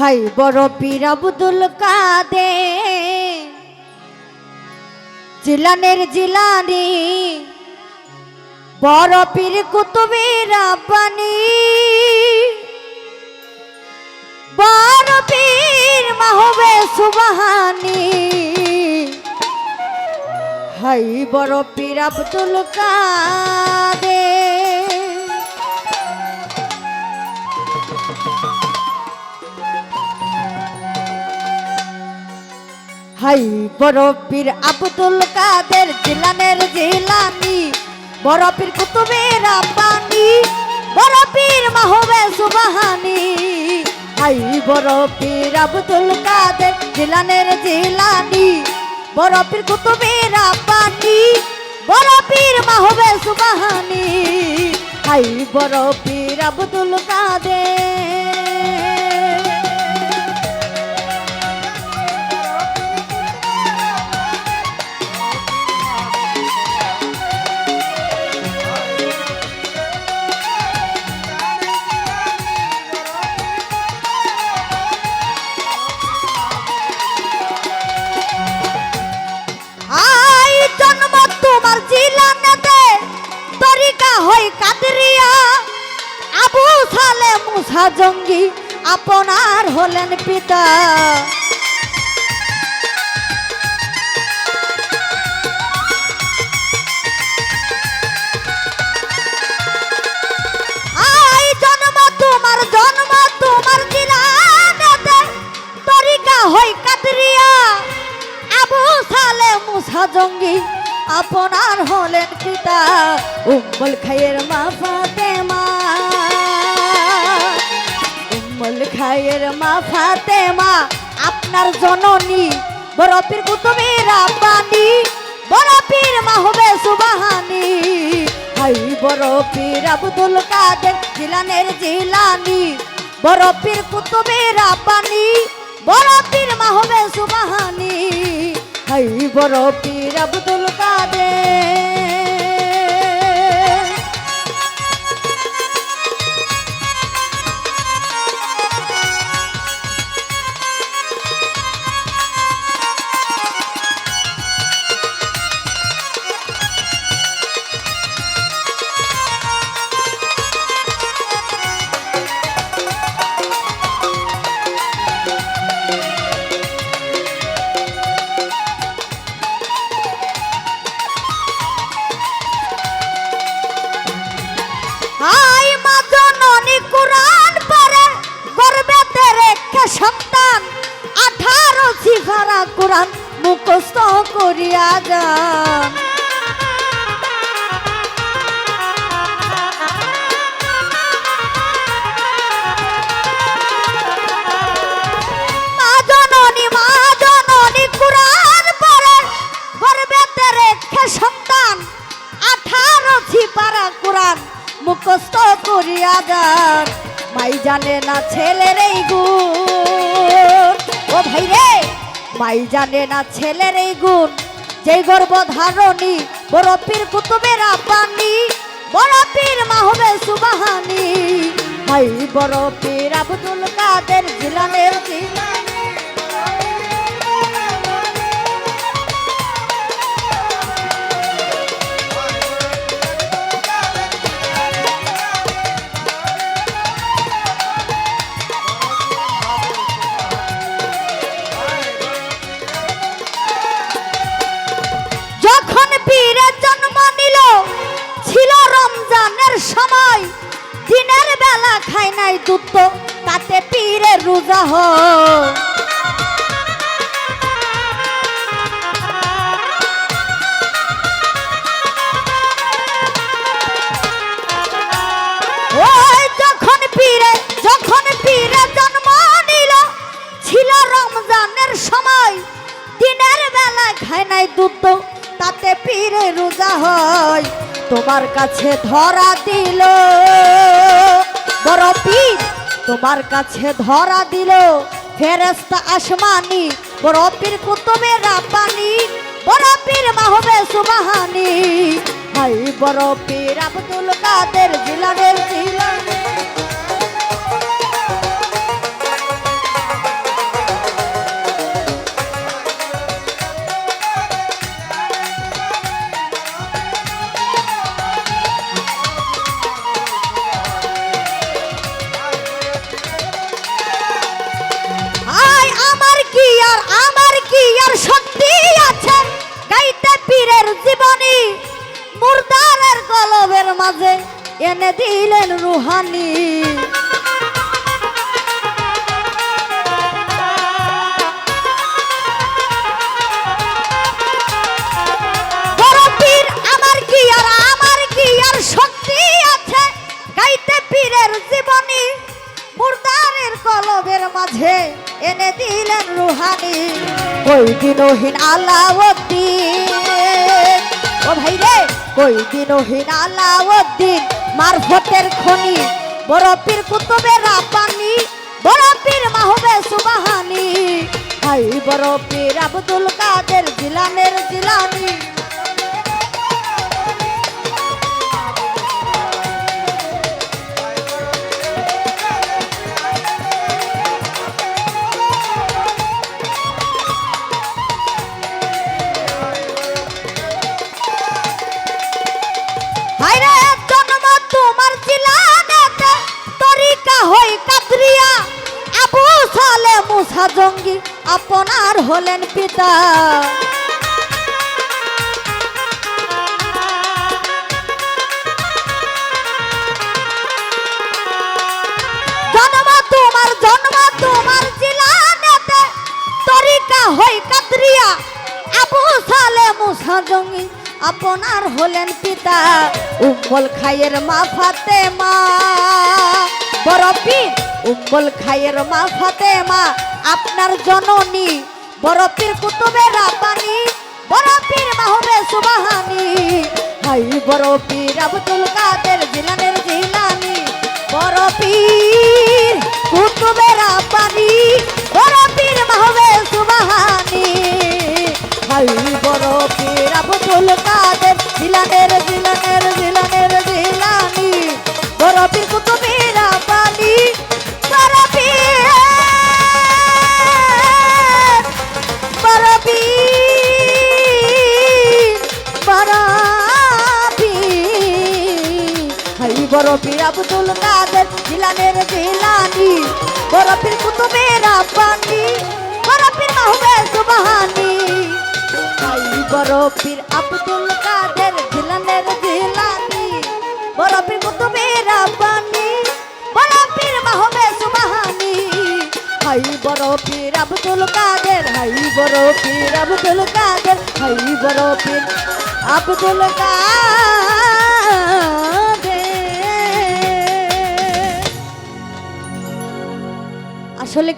High বড় পীর আব্দুল কাদে জিলানের জিলানি, বড় পীর কুতুবের রাব্বানি বড় পীর মাহবে সুবাহানি। হাই, বড় পীর আব্দুল কাদে হাই বড় পীর আব্দুল কাদের জিলানের জিলানি বড় পীর কুতুবের রাব্বানি বড় পীর মাহবে সুবাহানি। হাই বড় পীর আব্দুল কাদের জিলানের জিলানি বড় পীর কুতুবের রাব্বানি বড় পীর মাহবে সুবাহানি। হাই বড় পীর আব্দুল কাদের সালে জঙ্গি, আপনার হলেন পিতা। হই সালে মুসা জঙ্গি, আপনার হলেন পিতা। উম্মুল খায়ের মা ফাতেমা খায়ের মা ফাতেমা, আপনার জননী বড় পীর কুতুবের রাব্বানি বড় পীর মাহবে সুবাহানি। হাই বড় পীর আব্দুল কাদের জিলানের জিলানি বড় পীর কুতুবের রাব্বানি বড় পীর মাহবে সুবাহানি। হাই বড় পীর আব্দুল কুরআন মুখস্থ করিয়া যান সন্তান, আঠারো মুখস্থ করিয়া যান। মাই জানে না ছেলের এই গুণ ও ভাই রে! মাই জানে না ছেলের এই গুণ। যে গর্ব ধারণী বড় পীর কুতুবের আপানি বড় পীর মাহবে সুবাহানি। ভাই বড় পীর আব্দুল কাদের জিলানের জিলানি দুধ তাতে পীরের রোজা ওই যখন জন্ম ছিল রমজানের সময়। বেলা খায় নাই দুধ, তাতে পীরে রোজা হয়। তোমার কাছে ধরা দিল। বড় তোমার কাছে ধরা দিল ফেরেস্তা আসমানি। বড় পীর কুতুবের রাব্বানি বড় পীর মাহবে সুবাহানি। হাই বড় আব্দুল কাদের জিলানের জিলানি। মাঝে এনে দিলেন রুহানি। মাঝে এনে দিলেন রুহানি। ওই দিনহীন আলাউদ্দিন। ও ভাই রে ওই দিনহীন আলাউদ্দিন মারফতের খনি বড় পীর কুতুবের পানি বড় পীর মাহবে সুবাহানি। হাই বড় পীর আব্দুল কাদের জিলানের জিলানি সালে জঙ্গি আপনার হলেন পিতা। জন্ম তোমার জন্ম তোমার তরিকা আপনার হলেন পিতা। উম্মল খায়ের মা ফাতেমা, বড় পীর। উম্মল খায়ের মা ফাতেমা আপনার জননী বড় পীর কুতুবের রাব্বানি বড় পীর মাহবে সুবাহানি। হাই বড় পীর আব্দুল কাদের জিলানের জিলানি বড় পীর কুতুবের রাব্বানি বড় পীর মাহবে সুবাহানি। হাই বড় পীর আব্দুল কাদের জিলানের জিলানের জিলানের জিলানি বড় পীর পীর আব্দুল কাদের জিলানের জিলানি। বড় পীর কুতুবের রাব্বানি বড় মাহবে সুবহানি। হাই বড় আব্দুল কাদের জিলানের জিলানি বড় পীর কুতুবের রাব্বানি বড় মাহবে সুবহানি। হাই বড় পীর আব্দুল কাদের হাই বড় পীর আব্দুল কাদের হাই বড় পীর আব্দুল কাদের। আসলে